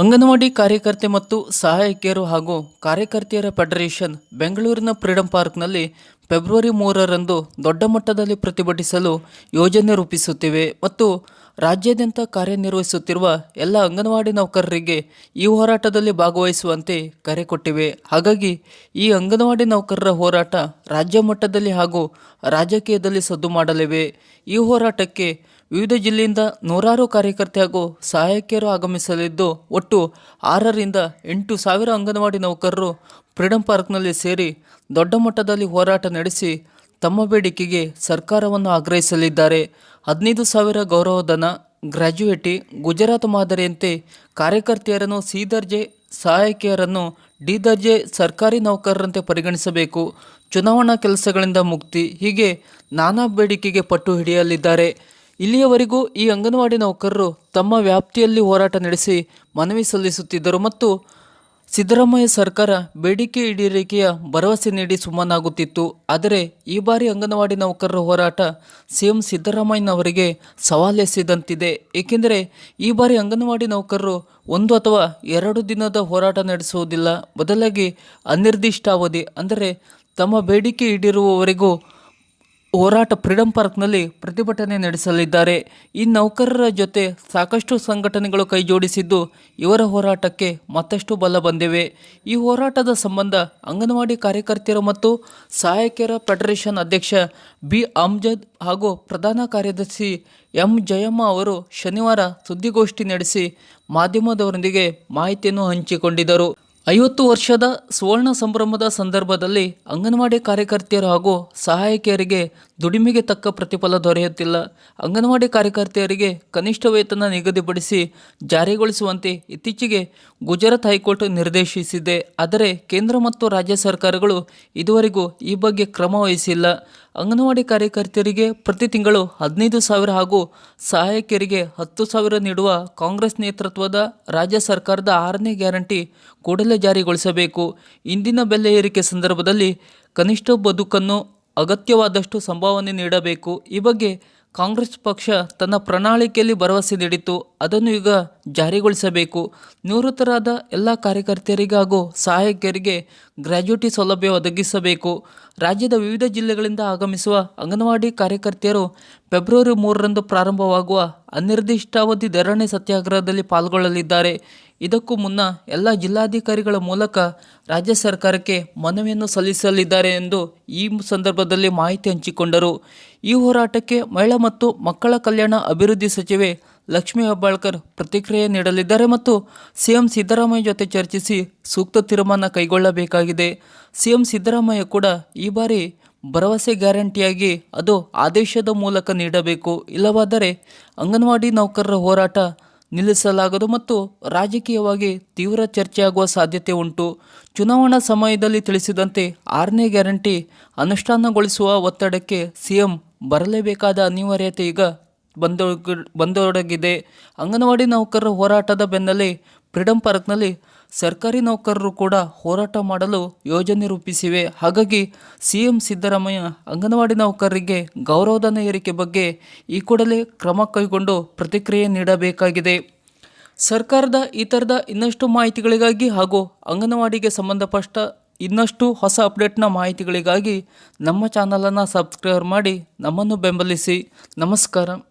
ಅಂಗನವಾಡಿ ಕಾರ್ಯಕರ್ತೆ ಮತ್ತು ಸಹಾಯಕಿಯರು ಹಾಗೂ ಕಾರ್ಯಕರ್ತೆಯರ ಫೆಡರೇಷನ್ ಬೆಂಗಳೂರಿನ ಫ್ರೀಡಂ ಪಾರ್ಕ್ನಲ್ಲಿ ಫೆಬ್ರವರಿ ಮೂರರಂದು ದೊಡ್ಡ ಮಟ್ಟದಲ್ಲಿ ಪ್ರತಿಭಟಿಸಲು ಯೋಜನೆ ರೂಪಿಸುತ್ತಿವೆ ಮತ್ತು ರಾಜ್ಯಾದ್ಯಂತ ಕಾರ್ಯನಿರ್ವಹಿಸುತ್ತಿರುವ ಎಲ್ಲ ಅಂಗನವಾಡಿ ನೌಕರರಿಗೆ ಈ ಹೋರಾಟದಲ್ಲಿ ಭಾಗವಹಿಸುವಂತೆ ಕರೆ ಕೊಟ್ಟಿವೆ. ಹಾಗಾಗಿ ಈ ಅಂಗನವಾಡಿ ನೌಕರರ ಹೋರಾಟ ರಾಜ್ಯ ಮಟ್ಟದಲ್ಲಿ ಹಾಗೂ ರಾಜಕೀಯದಲ್ಲಿ ಸದ್ದು ಮಾಡಲಿವೆ. ಈ ಹೋರಾಟಕ್ಕೆ ವಿವಿಧ ಜಿಲ್ಲೆಯಿಂದ ನೂರಾರು ಕಾರ್ಯಕರ್ತೆ ಹಾಗೂ ಸಹಾಯಕಿಯರು ಆಗಮಿಸಲಿದ್ದು, ಒಟ್ಟು ಆರರಿಂದ ಎಂಟು ಸಾವಿರ ಅಂಗನವಾಡಿ ನೌಕರರು ಫ್ರೀಡಂ ಪಾರ್ಕ್ನಲ್ಲಿ ಸೇರಿ ದೊಡ್ಡ ಮಟ್ಟದಲ್ಲಿ ಹೋರಾಟ ನಡೆಸಿ ತಮ್ಮ ಬೇಡಿಕೆಗೆ ಸರ್ಕಾರವನ್ನು ಆಗ್ರಹಿಸಲಿದ್ದಾರೆ. ಹದಿನೈದು ಸಾವಿರ ಗೌರವಧನ ಗ್ರ್ಯಾಜುಯೇಟಿ ಗುಜರಾತ್ ಮಾದರಿಯಂತೆ ಕಾರ್ಯಕರ್ತೆಯರನ್ನು ಸಿ ದರ್ಜೆ, ಸಹಾಯಕಿಯರನ್ನು ಡಿ ದರ್ಜೆ, ಸರ್ಕಾರಿ ನೌಕರರಂತೆ ಪರಿಗಣಿಸಬೇಕು. ಚುನಾವಣಾ ಕೆಲಸಗಳಿಂದ ಮುಕ್ತಿ, ಹೀಗೆ ನಾನಾ ಬೇಡಿಕೆಗೆ ಪಟ್ಟು ಹಿಡಿಯಲಿದ್ದಾರೆ. ಇಲ್ಲಿಯವರೆಗೂ ಈ ಅಂಗನವಾಡಿ ನೌಕರರು ತಮ್ಮ ವ್ಯಾಪ್ತಿಯಲ್ಲಿ ಹೋರಾಟ ನಡೆಸಿ ಮನವಿ ಸಲ್ಲಿಸುತ್ತಿದ್ದರು ಮತ್ತು ಸಿದ್ದರಾಮಯ್ಯ ಸರ್ಕಾರ ಬೇಡಿಕೆ ಈಡೇರಿಕೆಯ ಭರವಸೆ ನೀಡಿ ಸುಮ್ಮನಾಗುತ್ತಿತ್ತು. ಆದರೆ ಈ ಬಾರಿ ಅಂಗನವಾಡಿ ನೌಕರರ ಹೋರಾಟ ಸಿಎಂ ಸಿದ್ದರಾಮಯ್ಯನವರಿಗೆ ಸವಾಲೆಸೆದಂತಿದೆ ಏಕೆಂದರೆ ಈ ಬಾರಿ ಅಂಗನವಾಡಿ ನೌಕರರು ಒಂದು ಅಥವಾ ಎರಡು ದಿನದ ಹೋರಾಟ ನಡೆಸುವುದಿಲ್ಲ. ಬದಲಾಗಿ ಅನಿರ್ದಿಷ್ಟಾವಧಿ, ಅಂದರೆ ತಮ್ಮ ಬೇಡಿಕೆ ಈಡೇರುವವರೆಗೂ ಹೋರಾಟ ಫ್ರೀಡಂ ಪಾರ್ಕ್ನಲ್ಲಿ ಪ್ರತಿಭಟನೆ ನಡೆಸಲಿದ್ದಾರೆ. ಈ ನೌಕರರ ಜೊತೆ ಸಾಕಷ್ಟು ಸಂಘಟನೆಗಳು ಕೈಜೋಡಿಸಿದ್ದು ಇವರ ಹೋರಾಟಕ್ಕೆ ಮತ್ತಷ್ಟು ಬಲ ಬಂದಿವೆ. ಈ ಹೋರಾಟದ ಸಂಬಂಧ ಅಂಗನವಾಡಿ ಕಾರ್ಯಕರ್ತೆಯರು ಮತ್ತು ಸಹಾಯಕಿಯರ ಫೆಡರೇಷನ್ ಅಧ್ಯಕ್ಷ ಬಿ. ಅಮ್ಜದ್ ಹಾಗೂ ಪ್ರಧಾನ ಕಾರ್ಯದರ್ಶಿ ಎಂ. ಜಯಮ್ಮ ಅವರು ಶನಿವಾರ ಸುದ್ದಿಗೋಷ್ಠಿ ನಡೆಸಿ ಮಾಧ್ಯಮದವರೊಂದಿಗೆ ಮಾಹಿತಿಯನ್ನು ಹಂಚಿಕೊಂಡಿದ್ದರು. ಐವತ್ತು ವರ್ಷದ ಸುವರ್ಣ ಸಂಭ್ರಮದ ಸಂದರ್ಭದಲ್ಲಿ ಅಂಗನವಾಡಿ ಕಾರ್ಯಕರ್ತೆಯರು ಹಾಗೂ ಸಹಾಯಕಿಯರಿಗೆ ದುಡಿಮೆಗೆ ತಕ್ಕ ಪ್ರತಿಫಲ ದೊರೆಯುತ್ತಿಲ್ಲ. ಅಂಗನವಾಡಿ ಕಾರ್ಯಕರ್ತೆಯರಿಗೆ ಕನಿಷ್ಠ ವೇತನ ನಿಗದಿಪಡಿಸಿ ಜಾರಿಗೊಳಿಸುವಂತೆ ಇತ್ತೀಚೆಗೆ ಗುಜರಾತ್ ಹೈಕೋರ್ಟ್ ನಿರ್ದೇಶಿಸಿದೆ. ಆದರೆ ಕೇಂದ್ರ ಮತ್ತು ರಾಜ್ಯ ಸರ್ಕಾರಗಳು ಇದುವರೆಗೂ ಈ ಬಗ್ಗೆ ಕ್ರಮ ವಹಿಸಿಲ್ಲ. ಅಂಗನವಾಡಿ ಕಾರ್ಯಕರ್ತೆಯರಿಗೆ ಪ್ರತಿ ತಿಂಗಳು ಹದಿನೈದು ಸಾವಿರ ಹಾಗೂ ಸಹಾಯಕಿಯರಿಗೆ ಹತ್ತು ಸಾವಿರ ನೀಡುವ ಕಾಂಗ್ರೆಸ್ ನೇತೃತ್ವದ ರಾಜ್ಯ ಸರ್ಕಾರದ ಆರನೇ ಗ್ಯಾರಂಟಿ ಕೂಡಲೇ ಜಾರಿಗೊಳಿಸಬೇಕು. ಇಂದಿನ ಬೆಲೆ ಏರಿಕೆ ಸಂದರ್ಭದಲ್ಲಿ ಕನಿಷ್ಠ ಬದುಕನ್ನು ಅಗತ್ಯವಾದಷ್ಟು ಸಂಭಾವನೆ ನೀಡಬೇಕು. ಈ ಬಗ್ಗೆ ಕಾಂಗ್ರೆಸ್ ಪಕ್ಷ ತನ್ನ ಪ್ರಣಾಳಿಕೆಯಲ್ಲಿ ಭರವಸೆ ನೀಡಿತ್ತು. ಅದನ್ನು ಈಗ ಜಾರಿಗೊಳಿಸಬೇಕು. ನಿವೃತ್ತರಾದ ಎಲ್ಲ ಕಾರ್ಯಕರ್ತೆಯರಿಗೆ ಹಾಗೂ ಸಹಾಯಕಿಯರಿಗೆ ಗ್ರ್ಯಾಜ್ಯುಟಿ ಸೌಲಭ್ಯ ಒದಗಿಸಬೇಕು. ರಾಜ್ಯದ ವಿವಿಧ ಜಿಲ್ಲೆಗಳಿಂದ ಆಗಮಿಸುವ ಅಂಗನವಾಡಿ ಕಾರ್ಯಕರ್ತೆಯರು ಫೆಬ್ರವರಿ ಮೂರರಂದು ಪ್ರಾರಂಭವಾಗುವ ಅನಿರ್ದಿಷ್ಟಾವಧಿ ಧರಣಿ ಸತ್ಯಾಗ್ರಹದಲ್ಲಿ ಪಾಲ್ಗೊಳ್ಳಲಿದ್ದಾರೆ. ಇದಕ್ಕೂ ಮುನ್ನ ಎಲ್ಲ ಜಿಲ್ಲಾಧಿಕಾರಿಗಳ ಮೂಲಕ ರಾಜ್ಯ ಸರ್ಕಾರಕ್ಕೆ ಮನವಿಯನ್ನು ಸಲ್ಲಿಸಲಿದ್ದಾರೆ ಎಂದು ಈ ಸಂದರ್ಭದಲ್ಲಿ ಮಾಹಿತಿ ಹಂಚಿಕೊಂಡರು. ಈ ಹೋರಾಟಕ್ಕೆ ಮಹಿಳಾ ಮತ್ತು ಮಕ್ಕಳ ಕಲ್ಯಾಣ ಅಭಿವೃದ್ಧಿ ಸಚಿವೆ ಲಕ್ಷ್ಮೀ ಹೆಬ್ಬಾಳ್ಕರ್ ಪ್ರತಿಕ್ರಿಯೆ ನೀಡಲಿದ್ದಾರೆ ಮತ್ತು ಸಿಎಂ ಸಿದ್ದರಾಮಯ್ಯ ಜೊತೆ ಚರ್ಚಿಸಿ ಸೂಕ್ತ ತೀರ್ಮಾನ ಕೈಗೊಳ್ಳಬೇಕಾಗಿದೆ. ಸಿಎಂ ಸಿದ್ದರಾಮಯ್ಯ ಕೂಡ ಈ ಬಾರಿ ಭರವಸೆ ಗ್ಯಾರಂಟಿಯಾಗಿ ಅದು ಆದೇಶದ ಮೂಲಕ ನೀಡಬೇಕು. ಇಲ್ಲವಾದರೆ ಅಂಗನವಾಡಿ ನೌಕರರ ಹೋರಾಟ ನಿಲ್ಲಿಸಲಾಗದು ಮತ್ತು ರಾಜಕೀಯವಾಗಿ ತೀವ್ರ ಚರ್ಚೆಯಾಗುವ ಸಾಧ್ಯತೆ ಉಂಟು. ಚುನಾವಣಾ ಸಮಯದಲ್ಲಿ ತಿಳಿಸಿದಂತೆ ಆರನೇ ಗ್ಯಾರಂಟಿ ಅನುಷ್ಠಾನಗೊಳಿಸುವ ಒತ್ತಡಕ್ಕೆ ಸಿಎಂ ಬರಲೇಬೇಕಾದ ಅನಿವಾರ್ಯತೆ ಈಗ ಬಂದೊಡಗಿದೆ. ಅಂಗನವಾಡಿ ನೌಕರರ ಹೋರಾಟದ ಬೆನ್ನಲ್ಲೇ ಫ್ರೀಡಂ ಪಾರ್ಕ್ನಲ್ಲಿ ಸರ್ಕಾರಿ ನೌಕರರು ಕೂಡ ಹೋರಾಟ ಮಾಡಲು ಯೋಜನೆ ರೂಪಿಸಿವೆ. ಹಾಗಾಗಿ ಸಿಎಂ ಸಿದ್ದರಾಮಯ್ಯ ಅಂಗನವಾಡಿ ನೌಕರರಿಗೆ ಗೌರವಧನ ಏರಿಕೆ ಬಗ್ಗೆ ಈ ಕೂಡಲೇ ಕ್ರಮ ಕೈಗೊಂಡು ಪ್ರತಿಕ್ರಿಯೆ ನೀಡಬೇಕಾಗಿದೆ. ಸರ್ಕಾರದ ಈ ಥರದ ಇನ್ನಷ್ಟು ಮಾಹಿತಿಗಳಿಗಾಗಿ ಹಾಗೂ ಅಂಗನವಾಡಿಗೆ ಸಂಬಂಧಪಟ್ಟ ಇನ್ನಷ್ಟು ಹೊಸ ಅಪ್ಡೇಟ್ನ ಮಾಹಿತಿಗಳಿಗಾಗಿ ನಮ್ಮ ಚಾನಲನ್ನು ಸಬ್ಸ್ಕ್ರೈಬ್ ಮಾಡಿ ನಮ್ಮನ್ನು ಬೆಂಬಲಿಸಿ. ನಮಸ್ಕಾರ.